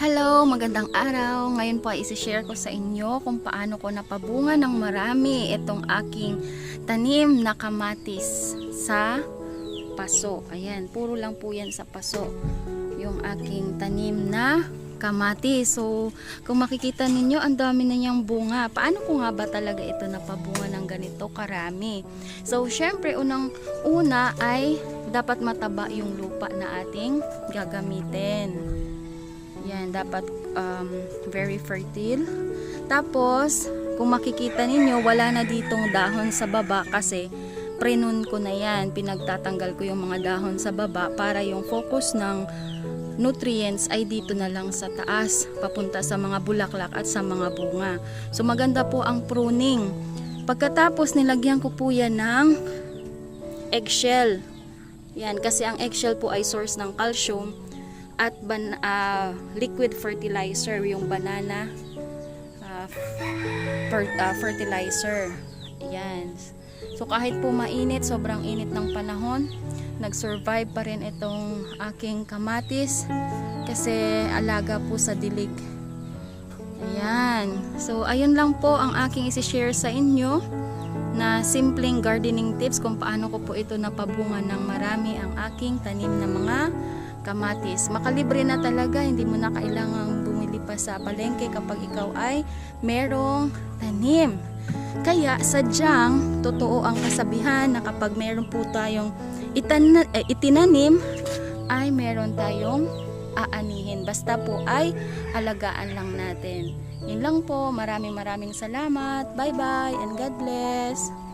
Hello, magandang araw. Ngayon po ay isi-share ko sa inyo kung paano ko napabunga ng marami itong aking tanim na kamatis sa paso. Ayan, puro lang po yan sa paso. Yung aking tanim na kamatis. So, kung makikita ninyo, ang dami na niyang bunga. Paano ko nga ba talaga ito napabunga ng ganito karami? So, syempre, unang una ay dapat mataba yung lupa na ating gagamitin. Yan, dapat um, very fertile. Tapos, kung makikita ninyo, wala na ditong dahon sa baba kasi prenun ko na yan. Pinagtatanggal ko yung mga dahon sa baba para yung focus ng nutrients ay dito na lang sa taas, papunta sa mga bulaklak at sa mga bunga. So maganda po ang pruning. Pagkatapos nilagyan ko po yan ng eggshell. Yan, kasi ang eggshell po ay source ng calcium at ban ah, liquid fertilizer, yung banana ah, fer- ah, fertilizer. Yan. So kahit po mainit, sobrang init ng panahon, nag-survive pa rin itong aking kamatis kasi alaga po sa dilig. Ayan. So ayun lang po ang aking isi-share sa inyo na simpleng gardening tips kung paano ko po ito napabunga ng marami ang aking tanim na mga kamatis. Makalibre na talaga, hindi mo na kailangang bumili pa sa palengke kapag ikaw ay merong tanim. Kaya sadyang totoo ang kasabihan na kapag meron po tayong itan eh, itinanim ay meron tayong aanihin. Basta po ay alagaan lang natin. Yun lang po. Maraming maraming salamat. Bye bye and God bless.